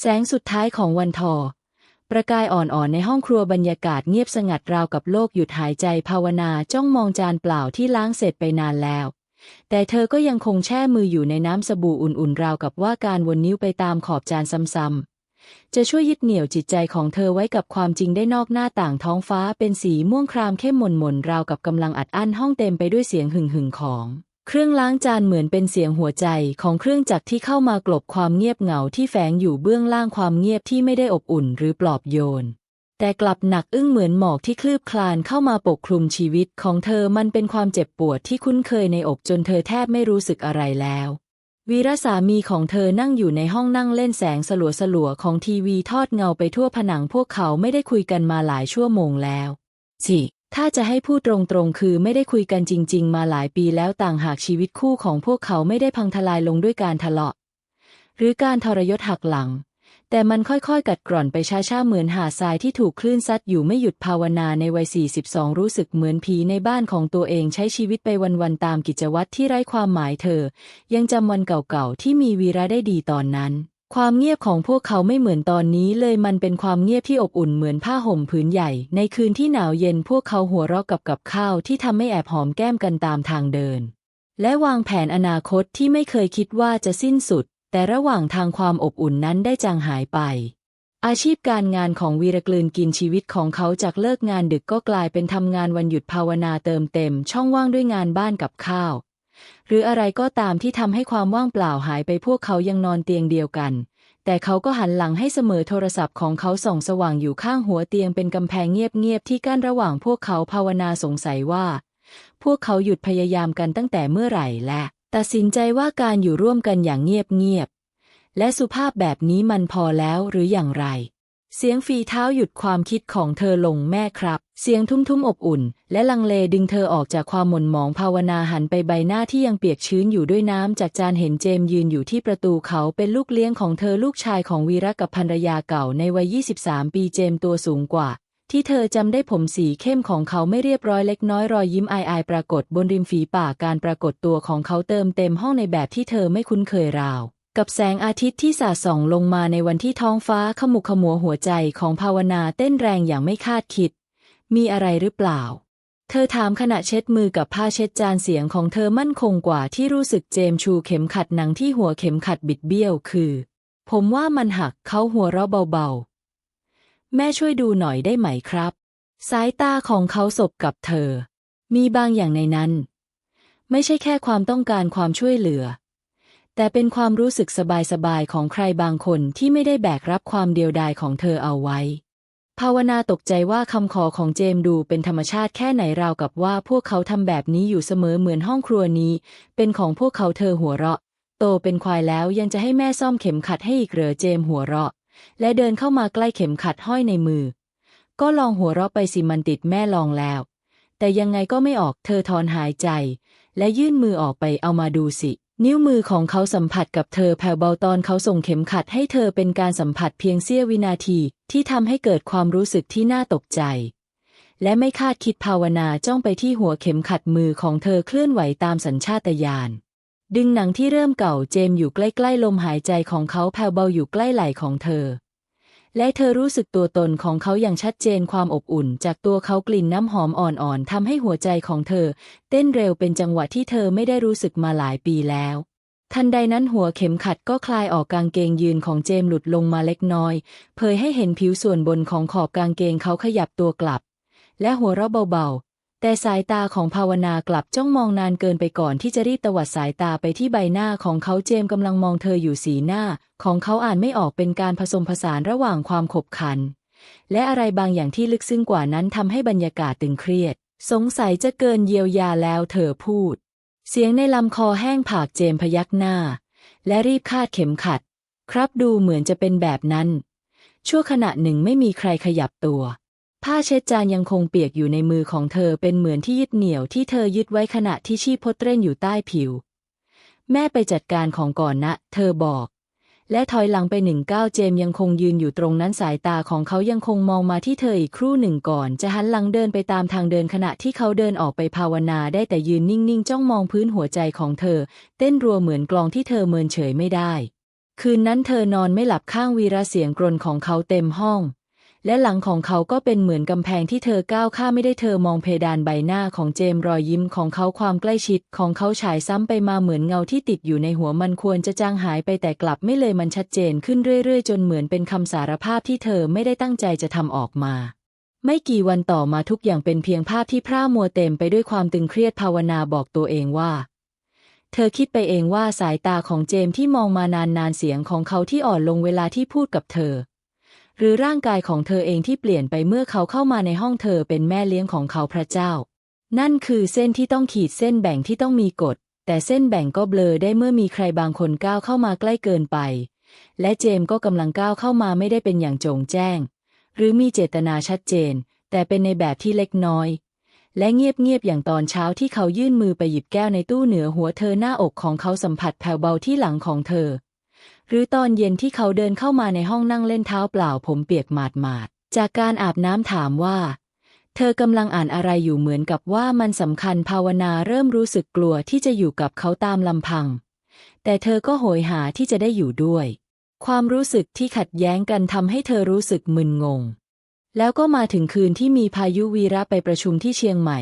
แสงสุดท้ายของวันทอ ประกายอ่อนๆในห้องครัวบรรยากาศเงียบสงัดราวกับโลกหยุดหายใจภาวนาจ้องมองจานเปล่าที่ล้างเสร็จไปนานแล้ว แต่เธอก็ยังคงแช่มืออยู่ในน้ำสบู่อุ่นๆราวกับว่าการวนนิ้วไปตามขอบจานซ้ำๆจะช่วยยึดเหนี่ยวจิตใจของเธอไว้กับความจริงได้นอกหน้าต่างท้องฟ้าเป็นสีม่วงครามเข้มหม่นๆราวกับกำลังอัดอั้นห้องเต็มไปด้วยเสียงหึ่งๆของ เครื่องล้างจานเหมือนเป็นเสียงหัวใจของเครื่องจักรที่เข้ามากลบความเงียบเหงาที่แฝงอยู่เบื้องล่างความเงียบที่ไม่ได้อบอุ่นหรือปลอบโยน แต่กลับหนักอึ้งเหมือนหมอกที่คลืบคลานเข้ามาปกคลุมชีวิตของเธอมันเป็นความเจ็บปวดที่คุ้นเคยในอกจนเธอแทบไม่รู้สึกอะไรแล้ว วีรสามีของเธอนั่งอยู่ในห้องนั่งเล่นแสงสลัวสลัวๆของทีวีทอดเงาไปทั่วผนังพวกเขาไม่ได้คุยกันมาหลายชั่วโมงแล้วสิ ถ้าจะให้พูดตรงๆ คือไม่ได้คุยกันจริง ๆ มาหลายปีแล้วต่างหากชีวิตคู่ของพวกเขาไม่ได้พังทลายลงด้วยการทะเลาะ หรือการทรยศหักหลัง แต่มันค่อยๆ กัดกร่อนไปช้าๆ เหมือนหาดทรายที่ถูกคลื่นซัดอยู่ไม่หยุดภาวนาในวัย 42 รู้สึกเหมือนผีในบ้านของตัวเองใช้ชีวิตไปวันๆ ตามกิจวัตรที่ไร้ความหมายเธอ ยังจำวันเก่าๆ ที่มีวีระได้ดีตอนนั้น ความเงียบของพวกเขาไม่เหมือนตอนนี้เลยมันเป็นความเงียบที่อบอุ่นเหมือนผ้าห่มผืนใหญ่ ในคืนที่หนาวเย็นพวกเขาหัวเราะกับกับข้าวที่ทำให้แอบหอมแก้มกันตามทางเดิน และวางแผนอนาคตที่ไม่เคยคิดว่าจะสิ้นสุด แต่ระหว่างทางความอบอุ่นนั้นได้จางหายไป อาชีพการงานของวีรกลืนกินชีวิตของเขาจากเลิกงานดึกก็กลายเป็นทำงานวันหยุดภาวนาเติมเต็ม ช่องว่างด้วยงานบ้านกับข้าว หรืออะไรก็ตามที่ทำให้ความว่างเปล่าหายไปพวกเขายังนอนเตียงเดียวกัน แต่เขาก็หันหลังให้เสมอโทรศัพท์ของเขาส่องสว่างอยู่ข้างหัวเตียงเป็นกำแพงเงียบๆที่กั้นระหว่างพวกเขาภาวนาสงสัยว่า พวกเขาหยุดพยายามกันตั้งแต่เมื่อไหร่และตัดสินใจว่าการอยู่ร่วมกันอย่างเงียบๆและสุภาพแบบนี้มันพอแล้วหรืออย่างไร เสียงฝีเท้าหยุดความคิดของเธอลงแม่ครับ เสียงทุ่มๆอบอุ่น และลังเลดึงเธอออกจากความหม่นหมองภาวนาหันไปใบหน้าที่ยังเปียกชื้นอยู่ด้วยน้ำจากจานเห็นเจมยืนอยู่ที่ประตูเขาเป็นลูกเลี้ยงของเธอลูกชายของวีระกับภรรยาเก่าในวัย 23 ปีเจมตัวสูงกว่า ที่เธอจำได้ผมสีเข้มของเขาไม่เรียบร้อยเล็กน้อยรอยยิ้มอายๆปรากฏบนริมฝีปากการปรากฏตัวของเขาเติมเต็มห้องในแบบที่เธอไม่คุ้นเคยราว กับแสงอาทิตย์ที่สาดส่องลงมาในวันที่ท้องฟ้าขมุกขมัวหัวใจของภาวนาเต้นแรงอย่างไม่คาดคิด มีอะไรหรือเปล่า เธอถามขณะเช็ดมือกับผ้าเช็ดจานเสียงของเธอมั่นคงกว่าที่รู้สึกเจมชูเข็มขัดหนังที่หัวเข็มขัดบิดเบี้ยวคือ ผมว่ามันหักเขาหัวเราะเบาๆ แม่ช่วยดูหน่อยได้ไหมครับ สายตาของเขาสบกับเธอ มีบางอย่างในนั้น ไม่ใช่แค่ความต้องการความช่วยเหลือ แต่เป็นความรู้สึกสบายๆของใครบางคนที่ไม่ได้แบกรับความเดียวดายของเธอเอาไว้ ภาวนาตกใจว่าคำขอของเจมดูเป็นธรรมชาติแค่ไหนราวกับว่าพวกเขาทำแบบนี้อยู่เสมอเหมือนห้องครัวนี้ เป็นของพวกเขาเธอหัวเราะ โตเป็นควายแล้วยังจะให้แม่ซ่อมเข็มขัดให้อีกเหรอเจมหัวเราะ และเดินเข้ามาใกล้เข็มขัดห้อยในมือ ก็ลองหัวเราะไปสิมันติดแม่ลองแล้ว แต่ยังไงก็ไม่ออกเธอถอนหายใจ และยื่นมือออกไปเอามาดูสิ นิ้วมือของเขาสัมผัสกับเธอแผ่วเบาตอนเขาส่งเข็มขัดให้เธอเป็นการสัมผัสเพียงเสี้ยววินาทีที่ทำให้เกิดความรู้สึกที่น่าตกใจ และไม่คาดคิดภาวนาจ้องไปที่หัวเข็มขัดมือของเธอเคลื่อนไหวตามสัญชาตญาณดึงหนังที่เริ่มเก่าเจมอยู่ใกล้ๆลมหายใจของเขาแผ่วเบาอยู่ใกล้ไหล่ของเธอ และเธอรู้สึกตัวตนของเขาอย่างชัดเจนความอบอุ่น จากตัวเขากลิ่นน้ำหอมอ่อนๆทำให้หัวใจของเธอ เต้นเร็วเป็นจังหวะที่เธอไม่ได้รู้สึกมาหลายปีแล้ว ทันใดนั้นหัวเข็มขัดก็คลายออกกางเกงยืนของเจมส์หลุดลงมาเล็กน้อย เผยให้เห็นผิวส่วนบนของขอบกางเกงเขาขยับตัวกลับ และหัวเราะเบา แต่สายตาของภาวนากลับจ้องมองนานเกินไปก่อนที่จะรีบตวัดสายตาไปที่ใบหน้าของเขาเจมกำลังมองเธออยู่สีหน้า ของเขาอ่านไม่ออกเป็นการผสมผสานระหว่างความขบขัน และอะไรบางอย่างที่ลึกซึ้งกว่านั้นทำให้บรรยากาศตึงเครียด สงสัยจะเกินเยียวยาแล้วเธอพูด เสียงในลำคอแห้งผากเจมพยักหน้า และรีบคาดเข็มขัด ครับดูเหมือนจะเป็นแบบนั้น ชั่วขณะหนึ่งไม่มีใครขยับตัว ผ้าเช็ดจานยังคงเปียกอยู่ในมือของเธอเป็นเหมือนที่ยึดเหนี่ยวที่เธอยึดไว้ขณะที่ชีพพดเต้นอยู่ใต้ผิว แม่ไปจัดการของก่อนนะ เธอบอก และถอยหลังไปหนึ่งก้าวเจมส์ยังคงยืนอยู่ตรงนั้นสายตาของเขายังคงมองมาที่เธออีกครู่หนึ่งก่อน จะหันหลังเดินไปตามทางเดินขณะที่เขาเดินออกไปภาวนาได้แต่ยืนนิ่งๆ จ้องมองพื้นหัวใจของเธอ เต้นรัวเหมือนกลองที่เธอเมินเฉยไม่ได้ คืนนั้นเธอนอนไม่หลับข้างวีระเสียงกรนของเขาเต็มห้อง และหลังของเขาก็เป็นเหมือนกำแพงที่เธอก้าวข้ามไม่ได้เธอมองเพดานใบหน้าของเจมรอยยิ้มของเขาความใกล้ชิด ของเขาฉายซ้ำไปมาเหมือนเงาที่ติดอยู่ในหัวมันควรจะจางหายไปแต่กลับไม่เลยมันชัดเจนขึ้นเรื่อยๆ จนเหมือนเป็นคำสารภาพที่เธอไม่ได้ตั้งใจจะทำออกมา ไม่กี่วันต่อมาทุกอย่างเป็นเพียงภาพที่พร่ามัวเต็มไปด้วยความตึงเครียดภาวนาบอกตัวเองว่าเธอคิดไปเองว่าสายตาของเจมที่มองมานานนานๆเสียงของเขาที่อ่อนลงเวลาที่พูดกับเธอ หรือร่างกายของเธอเองที่เปลี่ยนไปเมื่อเขาเข้ามาในห้องเธอเป็นแม่เลี้ยงของเขาพระเจ้า นั่นคือเส้นที่ต้องขีดเส้นแบ่งที่ต้องมีกฎ แต่เส้นแบ่งก็เบลอได้เมื่อมีใครบางคนก้าวเข้ามาใกล้เกินไป และเจมส์ก็กำลังก้าวเข้ามาไม่ได้เป็นอย่างโจงแจ้ง หรือมีเจตนาชัดเจน แต่เป็นในแบบที่เล็กน้อย และเงียบๆอย่างตอนเช้าที่เขายื่นมือไปหยิบแก้วในตู้เหนือหัวเธอหน้าอกของเขาสัมผัสแผ่วเบาที่หลังของเธอ หรือตอนเย็นที่เขาเดินเข้ามาในห้องนั่งเล่นเท้าเปล่าผมเปียกหมาดๆจากการอาบน้ำถามว่า เธอกำลังอ่านอะไรอยู่เหมือนกับว่ามันสำคัญภาวนาเริ่มรู้สึกกลัวที่จะอยู่กับเขาตามลำพัง แต่เธอก็โหยหาที่จะได้อยู่ด้วย ความรู้สึกที่ขัดแย้งกันทำให้เธอรู้สึกมึนงง แล้วก็มาถึงคืนที่มีพายุวีระไปประชุมที่เชียงใหม่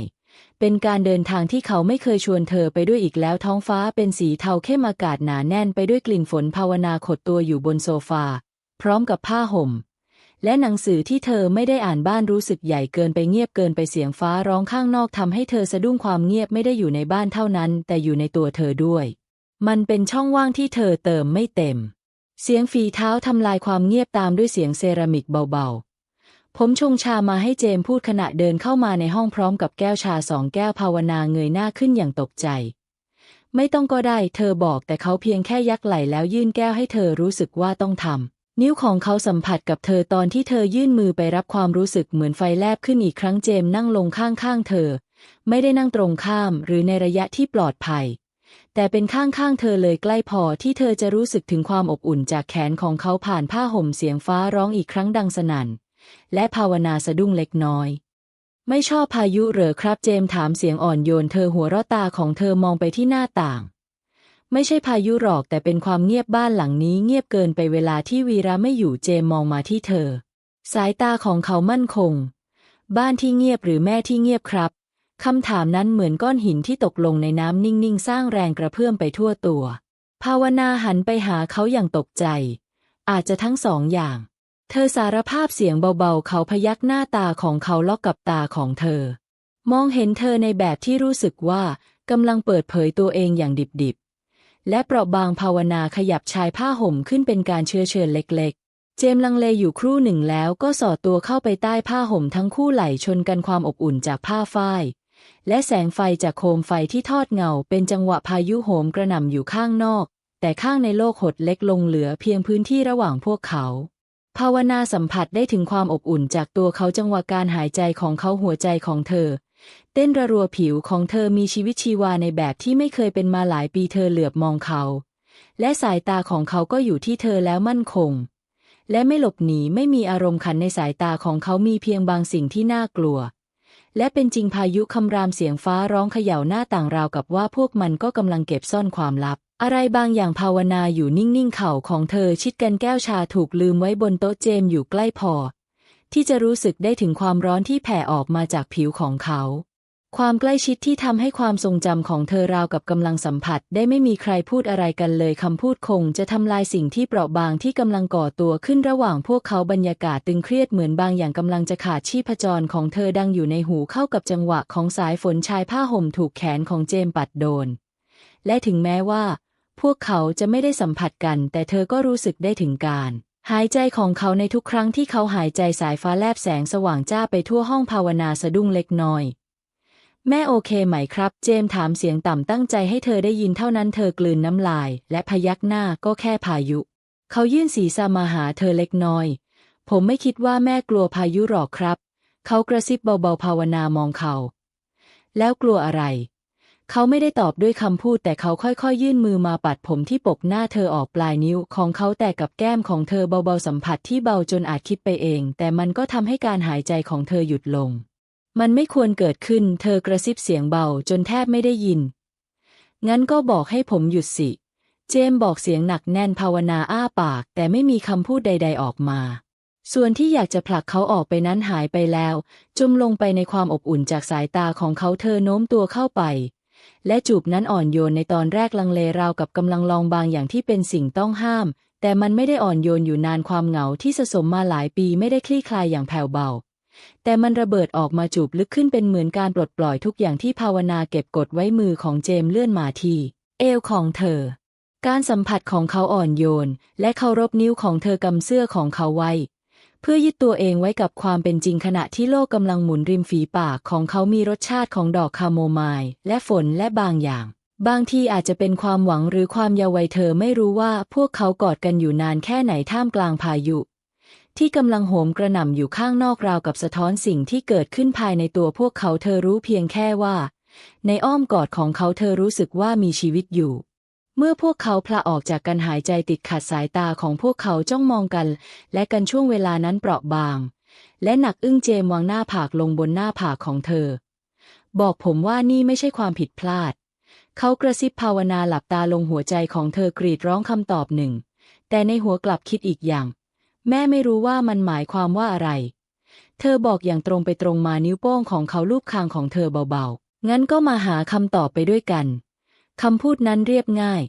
เป็นการเดินทางที่เขาไม่เคยชวนเธอไปด้วยอีกแล้วท้องฟ้าเป็นสีเทาเข้มอากาศหนาแน่นไปด้วยกลิ่นฝนภาวนาขดตัวอยู่บนโซฟา พร้อมกับผ้าห่ม และหนังสือที่เธอไม่ได้อ่านบ้านรู้สึกใหญ่เกินไปเงียบเกินไปเสียงฟ้าร้องข้างนอกทำให้เธอสะดุ้งความเงียบไม่ได้อยู่ในบ้านเท่านั้น แต่อยู่ในตัวเธอด้วย มันเป็นช่องว่างที่เธอเติมไม่เต็ม เสียงฝีเท้าทำลายความเงียบตามด้วยเสียงเซรามิกเบาๆ ผมชงชามาให้เจมพูดขณะเดินเข้ามาในห้องพร้อมกับแก้วชาสองแก้วภาวนาเงยหน้าขึ้นอย่างตกใจ ไม่ต้องก็ได้ เธอบอกแต่เขาเพียงแค่ยักไหล่แล้วยื่นแก้วให้เธอรู้สึกว่าต้องทำนิ้วของเขาสัมผัสกับเธอตอนที่เธอยื่นมือไปรับความรู้สึกเหมือนไฟแลบขึ้นอีกครั้งเจมนั่งลงข้างๆเธอ ไม่ได้นั่งตรงข้าม หรือในระยะที่ปลอดภัยแต่เป็นข้างๆ เธอเลยใกล้พอที่เธอจะรู้สึกถึงความอบอุ่นจากแขนของเขาผ่านผ้าห่มเสียงฟ้าร้องอีกครั้งดังสนั่น และภาวนาสะดุ้งเล็กน้อย ไม่ชอบพายุเหรอครับเจมถามเสียงอ่อนโยนเธอหัวเราะตาของเธอมองไปที่หน้าต่าง ไม่ใช่พายุหรอกแต่เป็นความเงียบบ้านหลังนี้เงียบเกินไปเวลาที่วีระไม่อยู่เจมมองมาที่เธอ สายตาของเขามั่นคง บ้านที่เงียบหรือแม่ที่เงียบครับคำถามนั้นเหมือนก้อนหินที่ตกลงในน้ำนิ่งๆ สร้างแรงกระเพื่อมไปทั่วตัว ภาวนาหันไปหาเขาอย่างตกใจ อาจจะทั้งสองอย่าง เธอสารภาพเสียงเบาๆ เขาพยักหน้าตาของเขาล็อกกับตาของเธอ มองเห็นเธอในแบบที่รู้สึกว่ากำลังเปิดเผยตัวเองอย่างดิบๆ และเปราะบางภาวนาขยับชายผ้าห่มขึ้นเป็นการเชื้อเชิญเล็กๆ เจมลังเลอยู่ครู่หนึ่งแล้วก็สอดตัวเข้าไปใต้ผ้าห่มทั้งคู่ไหลชนกันความอบอุ่นจากผ้าฝ้ายและแสงไฟจากโคมไฟที่ทอดเงา เป็นจังหวะพายุโหมกระหน่ำอยู่ข้างนอก แต่ข้างในโลกหดเล็กลงเหลือเพียงพื้นที่ระหว่างพวกเขา ภาวนาสัมผัสได้ถึงความอบอุ่นจากตัวเขาจังหวะการหายใจของเขาหัวใจของเธอ เต้นระรัวผิวของเธอมีชีวิตชีวาในแบบที่ไม่เคยเป็นมาหลายปีเธอเหลือบมองเขา และสายตาของเขาก็อยู่ที่เธอแล้วมั่นคง และไม่หลบหนีไม่มีอารมณ์ขันในสายตาของเขามีเพียงบางสิ่งที่น่ากลัว และเป็นจริงพายุคำรามเสียงฟ้าร้องเขย่าหน้าต่างราวกับว่าพวกมันก็กำลังเก็บซ่อนความลับ อะไรบางอย่างภาวนาอยู่นิ่งๆ เข่าของเธอชิดกันแก้วชาถูกลืมไว้บนโต๊ะเจมอยู่ใกล้พอ ที่จะรู้สึกได้ถึงความร้อนที่แผ่ออกมาจากผิวของเขา ความใกล้ชิดที่ทำให้ความทรงจำของเธอราวกับกำลังสัมผัส ได้ไม่มีใครพูดอะไรกันเลยคำพูดคงจะทำลายสิ่งที่เปราะบางที่กำลังก่อตัวขึ้นระหว่างพวกเขาบรรยากาศตึงเครียดเหมือนบางอย่างกำลังจะขาดชีพจรของเธอดังอยู่ในหูเข้ากับจังหวะของสายฝนชายผ้าห่มถูกแขนของเจมปัดโดน และถึงแม้ว่า พวกเขาจะไม่ได้สัมผัสกัน แต่เธอก็รู้สึกได้ถึงการ หายใจของเขาในทุกครั้งที่เขาหายใจสายฟ้าแลบแสงสว่างจ้าไปทั่วห้องภาวนาสะดุ้งเล็กน้อย แม่โอเคไหมครับ เจมถามเสียงต่ำตั้งใจให้เธอได้ยินเท่านั้นเธอกลืนน้ำลาย และพยักหน้าก็แค่พายุ เขายื่นศีรษะมาหาเธอเล็กน้อย ผมไม่คิดว่าแม่กลัวพายุหรอกครับ เขากระซิบเบาๆภาวนามองเขา แล้วกลัวอะไร เขาไม่ได้ตอบด้วยคำพูดแต่เขาค่อยๆ ยื่นมือมาปัดผมที่ปกหน้าเธอออกปลายนิ้วของเขาแต่กับแก้มของเธอเบาๆสัมผัสที่เบาจนอาจคิดไปเอง แต่มันก็ทำให้การหายใจของเธอหยุดลง มันไม่ควรเกิดขึ้น เธอกระซิบเสียงเบาจนแทบไม่ได้ยิน งั้นก็บอกให้ผมหยุดสิ เจมบอกเสียงหนักแน่นภาวนาอ้าปาก แต่ไม่มีคำพูดใด ๆออกมาส่วนที่อยากจะผลักเขาออกไปนั้นหายไปแล้ว จมลงไปในความอบอุ่นจากสายตาของเขาเธอโน้มตัวเข้าไป และจูบนั้นอ่อนโยนในตอนแรกลังเลราวกับกำลังลองบางอย่างที่เป็นสิ่งต้องห้าม แต่มันไม่ได้อ่อนโยนอยู่นานความเหงาที่สะสมมาหลายปีไม่ได้คลี่คลายอย่างแผ่วเบา แต่มันระเบิดออกมาจูบลึกขึ้นเป็นเหมือนการปลดปล่อยทุกอย่างที่ภาวนาเก็บกดไว้มือของเจมส์เลื่อนมาที่เอวของเธอ การสัมผัสของเขาอ่อนโยน และเคารพนิ้วของเธอกำเสื้อของเขาไว้ เพื่อยึดตัวเองไว้กับความเป็นจริงขณะที่โลกกำลังหมุนริมฝีปากของเขามีรสชาติของดอกคาโมไมล์และฝนและบางอย่าง บางทีอาจจะเป็นความหวังหรือความเยาววัยเธอไม่รู้ว่าพวกเขากอดกันอยู่นานแค่ไหนท่ามกลางพายุ ที่กำลังโหมกระหน่ำอยู่ข้างนอกราวกับสะท้อนสิ่งที่เกิดขึ้นภายในตัวพวกเขาเธอรู้เพียงแค่ว่า ในอ้อมกอดของเขาเธอรู้สึกว่ามีชีวิตอยู่ เมื่อพวกเขาพละออกจากกันหายใจติดขัดสายตาของพวกเขาจ้องมองกัน และกันช่วงเวลานั้นเปราะบาง และหนักอึ้งเจมวางหน้าผากลงบนหน้าผากของเธอ บอกผมว่านี่ไม่ใช่ความผิดพลาด เขากระซิบภาวนาหลับตาลงหัวใจของเธอกรีดร้องคำตอบหนึ่ง แต่ในหัวกลับคิดอีกอย่าง แม่ไม่รู้ว่ามันหมายความว่าอะไร เธอบอกอย่างตรงไปตรงมานิ้วโป้งของเขาลูบคางของเธอเบาๆ งั้นก็มาหาคำตอบไปด้วยกัน คำพูดนั้นเรียบง่าย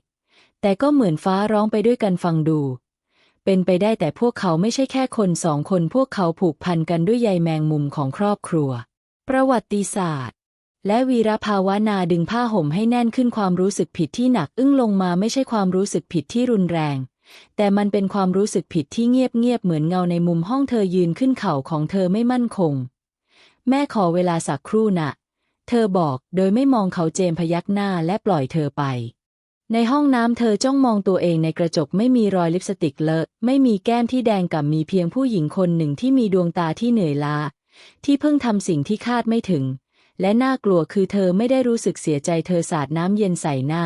แต่ก็เหมือนฟ้าร้องไปด้วยกันฟังดู เป็นไปได้แต่พวกเขาไม่ใช่แค่คนสองคนพวกเขาผูกพันกันด้วยใยแมงมุมของครอบครัว ประวัติศาสตร์ และวีรภาวนาดึงผ้าห่มให้แน่นขึ้นความรู้สึกผิดที่หนักอึ้งลงมาไม่ใช่ความรู้สึกผิดที่รุนแรง แต่มันเป็นความรู้สึกผิดที่เงียบๆเหมือนเงาในมุมห้องเธอยืนขึ้นเข่าของเธอไม่มั่นคง แม่ขอเวลาสักครู่น่ะ เธอบอกโดยไม่มองเขาเจมพยักหน้าและปล่อยเธอไป ในห้องน้ำเธอจ้องมองตัวเองในกระจกไม่มีรอยลิปสติกเลอะ ไม่มีแก้มที่แดงกับมีเพียงผู้หญิงคนหนึ่งที่มีดวงตาที่เหนื่อยล้าที่เพิ่งทำสิ่งที่คาดไม่ถึง และน่ากลัวคือเธอไม่ได้รู้สึกเสียใจเธอสาดน้ำเย็นใส่หน้า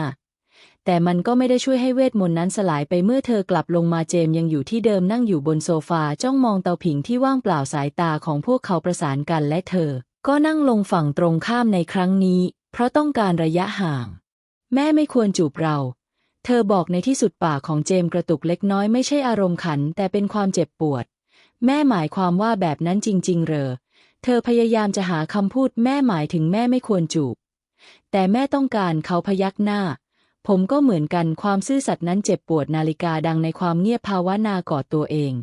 แต่มันก็ไม่ได้ช่วยให้เวทมนต์นั้นสลายไปเมื่อเธอกลับลงมาเจมยังอยู่ที่เดิมนั่งอยู่บนโซฟาจ้องมองเตาผิงที่ว่างเปล่าสายตาของพวกเขาประสานกันและเธอ ก็นั่งลงฝั่งตรงข้ามในครั้งนี้ เพราะต้องการระยะห่าง แม่ไม่ควรจูบเรา เธอบอกในที่สุดปากของเจมกระตุกเล็กน้อยไม่ใช่อารมณ์ขัน แต่เป็นความเจ็บปวด แม่หมายความว่าแบบนั้นจริง ๆ เหรอ เธอพยายามจะหาคำพูดแม่หมายถึงแม่ไม่ควรจูบ แต่แม่ต้องการเขาพยักหน้า ผมก็เหมือนกันความซื่อสัตย์นั้นเจ็บปวดนาฬิกาดังในความเงียบภาวนากอดตัวเอง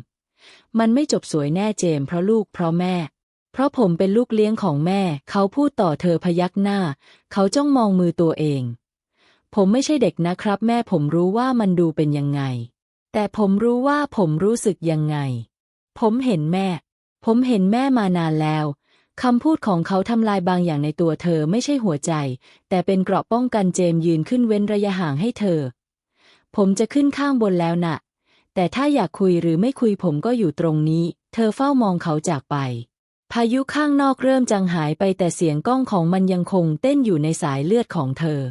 มันไม่จบสวยแน่เจมเพราะลูกเพราะแม่ เพราะผมเป็นลูกเลี้ยงของแม่ เขาพูดต่อเธอพยักหน้า เขาจ้องมองมือตัวเอง ผมไม่ใช่เด็กนะครับ แม่ผมรู้ว่ามันดูเป็นยังไง แต่ผมรู้ว่าผมรู้สึกยังไง ผมเห็นแม่ ผมเห็นแม่มานานแล้วคำพูดของเขาทำลายบางอย่างในตัวเธอไม่ใช่หัวใจ แต่เป็นเกราะป้องกันเจมยืนขึ้นเว้นระยะห่างให้เธอ ผมจะขึ้นข้างบนแล้วน่ะ แต่ถ้าอยากคุยหรือไม่คุยผมก็อยู่ตรงนี้ เธอเฝ้ามองเขาจากไป พายุข้างนอกเริ่มจางหายไปแต่เสียงก้องของมันยังคงเต้นอยู่ในสายเลือดของเธอ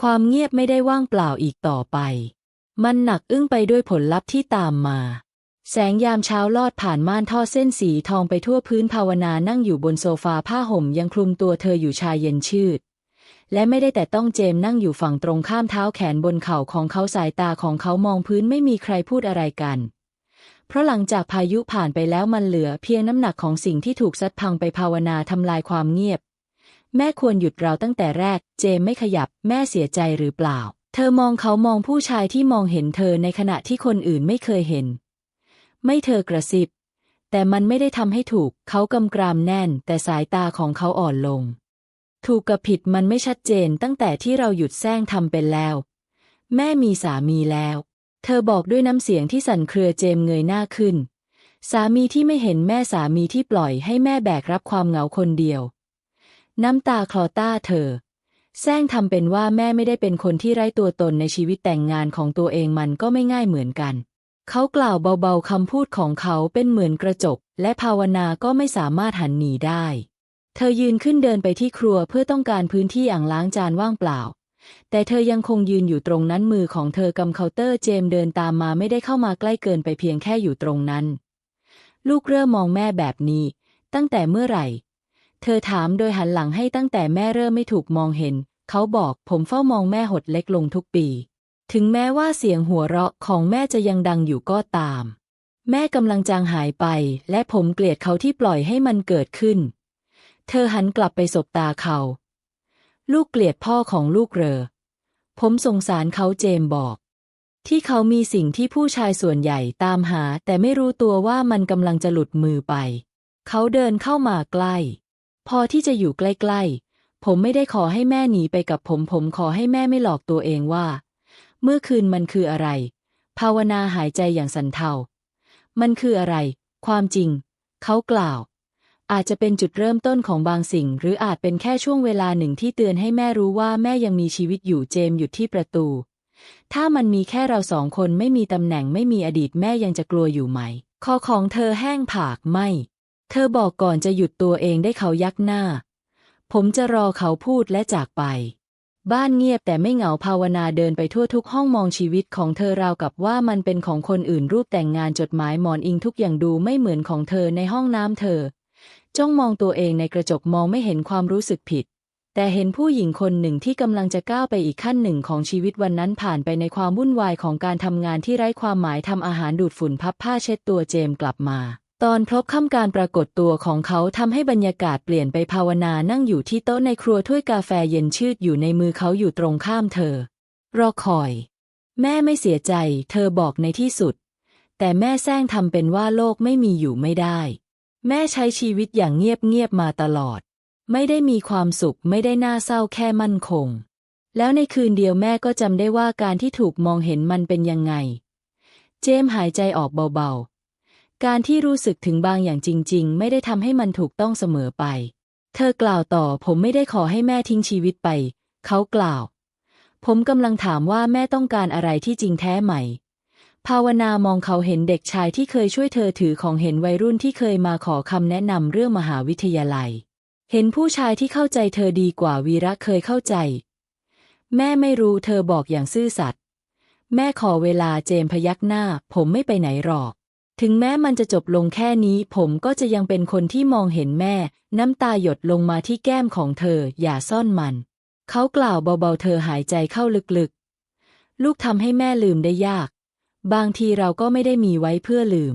ความเงียบไม่ได้ว่างเปล่าอีกต่อไป มันหนักอึ้งไปด้วยผลลัพธ์ที่ตามมา แสงยามเช้าลอดผ่านม่านท่อเส้นสีทองไปทั่วพื้นภาวนานั่งอยู่บนโซฟาผ้าห่มยังคลุมตัวเธออยู่ชายเย็นชืด และไม่ได้แต่ต้องเจมนั่งอยู่ฝั่งตรงข้ามเท้าแขนบนเข่าของเขาสายตาของเขามองพื้นไม่มีใครพูดอะไรกัน เพราะหลังจากพายุผ่านไปแล้วมันเหลือเพียงน้ำหนักของสิ่งที่ถูกซัดพังไปภาวนาทำลายความเงียบ แม่ควรหยุดเราตั้งแต่แรก เจมไม่ขยับ แม่เสียใจหรือเปล่า เธอมองเขามองผู้ชายที่มองเห็นเธอในขณะที่คนอื่นไม่เคยเห็น ไม่เธอกระซิบ แต่มันไม่ได้ทำให้ถูก เขากำกรามแน่น แต่สายตาของเขาอ่อนลง ถูกกับผิดมันไม่ชัดเจนตั้งแต่ที่เราหยุดแซงทำเป็นแล้ว แม่มีสามีแล้ว เธอบอกด้วยน้ำเสียงที่สั่นเครือเจมเงยหน้าขึ้น สามีที่ไม่เห็นแม่สามีที่ปล่อยให้แม่แบกรับความเหงาคนเดียว น้ำตาคลอต้าเธอ แซงทำเป็นว่าแม่ไม่ได้เป็นคนที่ไร้ตัวตนในชีวิตแต่งงานของตัวเองมันก็ไม่ง่ายเหมือนกัน เขากล่าวเบาๆคำพูดของเขาเป็นเหมือนกระจก และภาวนาก็ไม่สามารถหันหนีได้ เธอยืนขึ้นเดินไปที่ครัวเพื่อต้องการพื้นที่อ่างล้างจานว่างเปล่า แต่เธอยังคงยืนอยู่ตรงนั้นมือของเธอกำเคาน์เตอร์เจมเดินตามมาไม่ได้เข้ามาใกล้เกินไปเพียงแค่อยู่ตรงนั้น ลูกเริ่มมองแม่แบบนี้ ตั้งแต่เมื่อไหร่ เธอถามโดยหันหลังให้ตั้งแต่แม่เริ่มไม่ถูกมองเห็น เขาบอกผมเฝ้ามองแม่หดเล็กลงทุกปี ถึงแม้ว่าเสียงหัวเราะของแม่จะยังดังอยู่ก็ตาม แม่กำลังจางหายไป และผมเกลียดเขาที่ปล่อยให้มันเกิดขึ้น เธอหันกลับไปสบตาเขา ลูกเกลียดพ่อของลูกเรอ ผมสงสารเขาเจมบอก ที่เขามีสิ่งที่ผู้ชายส่วนใหญ่ตามหา แต่ไม่รู้ตัวว่ามันกำลังจะหลุดมือไป เขาเดินเข้ามาใกล้ พอที่จะอยู่ใกล้ ๆ ผมไม่ได้ขอให้แม่หนีไปกับผม ผมขอให้แม่ไม่หลอกตัวเองว่า เมื่อคืนมันคืออะไร ภาวนาหายใจอย่างสันเทา มันคืออะไร ความจริง เขากล่าว อาจจะเป็นจุดเริ่มต้นของบางสิ่ง หรืออาจเป็นแค่ช่วงเวลาหนึ่งที่เตือนให้แม่รู้ว่าแม่ยังมีชีวิตอยู่เจมหยุดที่ประตู ถ้ามันมีแค่เราสองคนไม่มีตำแหน่งไม่มีอดีตแม่ยังจะกลัวอยู่ไหม คอของเธอแห้งผากไม่ เธอบอกก่อนจะหยุดตัวเองได้เขายักหน้า ผมจะรอเขาพูดและจากไป บ้านเงียบแต่ไม่เหงาภาวนาเดินไปทั่วทุกห้องมองชีวิตของเธอราวกับว่ามันเป็นของคนอื่นรูปแต่งงานจดหมายหมอนอิงทุกอย่างดูไม่เหมือนของเธอในห้องน้ำเธอ จ้องมองตัวเองในกระจกมองไม่เห็นความรู้สึกผิด แต่เห็นผู้หญิงคนหนึ่งที่กำลังจะก้าวไปอีกขั้นหนึ่งของชีวิตวันนั้นผ่านไปในความวุ่นวายของการทำงานที่ไร้ความหมายทำอาหารดูดฝุ่นพับผ้าเช็ดตัวเจมส์กลับมา ตอนพบค่ำการปรากฏตัวของเขาทำให้บรรยากาศเปลี่ยนไปภาวนานั่งอยู่ที่โต๊ะในครัวถ้วยกาแฟเย็นชืดอยู่ในมือเขาอยู่ตรงข้ามเธอ รอคอย แม่ไม่เสียใจ เธอบอกในที่สุด แต่แม่แซงทำเป็นว่าโลกไม่มีอยู่ไม่ได้ แม่ใช้ชีวิตอย่างเงียบๆมาตลอด ไม่ได้มีความสุขไม่ได้น่าเศร้าแค่มั่นคง แล้วในคืนเดียวแม่ก็จำได้ว่าการที่ถูกมองเห็นมันเป็นยังไง เจมส์หายใจออกเบาๆ การที่รู้สึกถึงบางอย่างจริง ๆ ไม่ได้ทำให้มันถูกต้องเสมอไป เธอกล่าวต่อผมไม่ได้ขอให้แม่ทิ้งชีวิตไป เขากล่าว ผมกำลังถามว่าแม่ต้องการอะไรที่จริงแท้ไหม ภาวนามองเขาเห็นเด็กชายที่เคยช่วยเธอถือของเห็นวัยรุ่นที่เคยมาขอคำแนะนำเรื่องมหาวิทยาลัย เห็นผู้ชายที่เข้าใจเธอดีกว่าวีระเคยเข้าใจ แม่ไม่รู้เธอบอกอย่างซื่อสัตย์แม่ขอเวลาเจมพยักหน้า ผมไม่ไปไหนหรอก ถึงแม้มันจะจบลงแค่นี้ ผมก็จะยังเป็นคนที่มองเห็นแม่ น้ำตาหยดลงมาที่แก้มของเธอ อย่าซ่อนมัน เขากล่าวเบาๆเธอหายใจเข้าลึกๆ ลูกทำให้แม่ลืมได้ยาก บางทีเราก็ไม่ได้มีไว้เพื่อลืม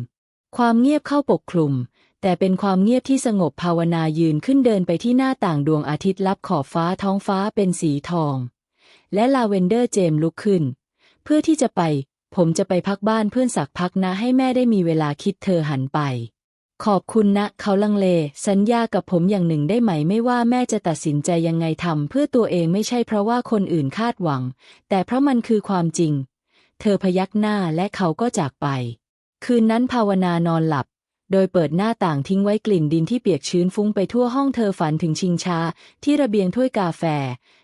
ความเงียบเข้าปกคลุม แต่เป็นความเงียบที่สงบภาวนายืนขึ้นเดินไปที่หน้าต่างดวงอาทิตย์ลับขอบฟ้าท้องฟ้าเป็นสีทอง และลาเวนเดอร์เจมลุกขึ้น เพื่อที่จะไป ผมจะไปพักบ้านเพื่อนสักพักนะให้แม่ได้มีเวลาคิดเธอหันไป ขอบคุณนะ เขาลังเล สัญญากับผมอย่างหนึ่งได้ไหมไม่ว่าแม่จะตัดสินใจยังไงทำเพื่อตัวเองไม่ใช่เพราะว่าคนอื่นคาดหวัง แต่เพราะมันคือความจริง เธอพยักหน้าและเขาก็จากไป คืนนั้นภาวนานอนหลับ โดยเปิดหน้าต่างทิ้งไว้กลิ่นดินที่เปียกชื้นฟุ้งไปทั่วห้องเธอฝันถึงชิงชา ที่ระเบียงถ้วยกาแฟ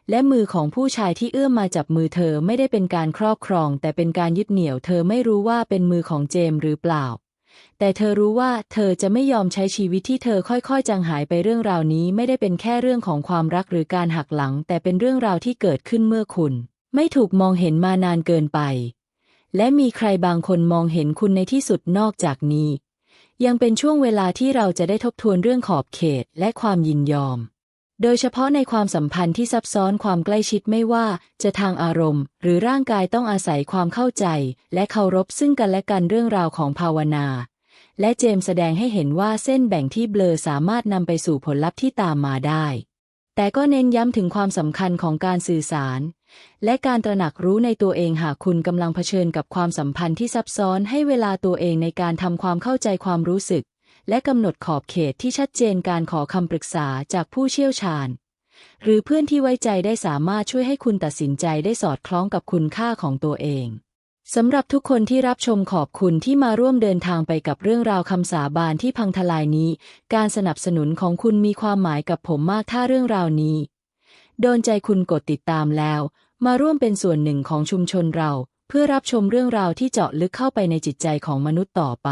และมือของผู้ชายที่เอื้อมมาจับมือเธอไม่ได้เป็นการครอบครอง แต่เป็นการยึดเหนี่ยวเธอไม่รู้ว่าเป็นมือของเจมส์หรือเปล่าแต่เธอรู้ว่าเธอจะไม่ยอมใช้ชีวิตที่เธอค่อยๆ จางหายไปเรื่องราวนี้ไม่ได้เป็นแค่เรื่องของความรักหรือการหักหลัง แต่เป็นเรื่องราวที่เกิดขึ้นเมื่อคุณ ไม่ถูกมองเห็นมานานเกินไป และมีใครบางคนมองเห็นคุณในที่สุดนอกจากนี้ ยังเป็นช่วงเวลาที่เราจะได้ทบทวนเรื่องขอบเขตและความยินยอม โดยเฉพาะในความสัมพันธ์ที่ซับซ้อนความใกล้ชิดไม่ว่าจะทางอารมณ์ หรือร่างกายต้องอาศัยความเข้าใจ และเคารพซึ่งกันและกันเรื่องราวของภาวนา และเจมแสดงให้เห็นว่าเส้นแบ่งที่เบลอสามารถนำไปสู่ผลลัพธ์ที่ตามมาได้แต่ก็เน้นย้ำถึงความสำคัญของการสื่อสาร และการตระหนักรู้ในตัวเองหากคุณกำลังเผชิญกับความสัมพันธ์ที่ซับซ้อนให้เวลาตัวเองในการทำความเข้าใจความรู้สึก และกำหนดขอบเขตที่ชัดเจนการขอคำปรึกษาจากผู้เชี่ยวชาญ หรือเพื่อนที่ไว้ใจได้สามารถช่วยให้คุณตัดสินใจได้สอดคล้องกับคุณค่าของตัวเองสำหรับทุกคนที่รับชมขอบคุณที่มาร่วมเดินทางไปกับเรื่องราวคำสาบานที่พังทลายนี้ การสนับสนุนของคุณมีความหมายกับผมมากถ้าเรื่องราวนี้ โดนใจคุณกดติดตามแล้ว มาร่วมเป็นส่วนหนึ่งของชุมชนเรา เพื่อรับชมเรื่องราวที่เจาะลึกเข้าไปในจิตใจของมนุษย์ต่อไป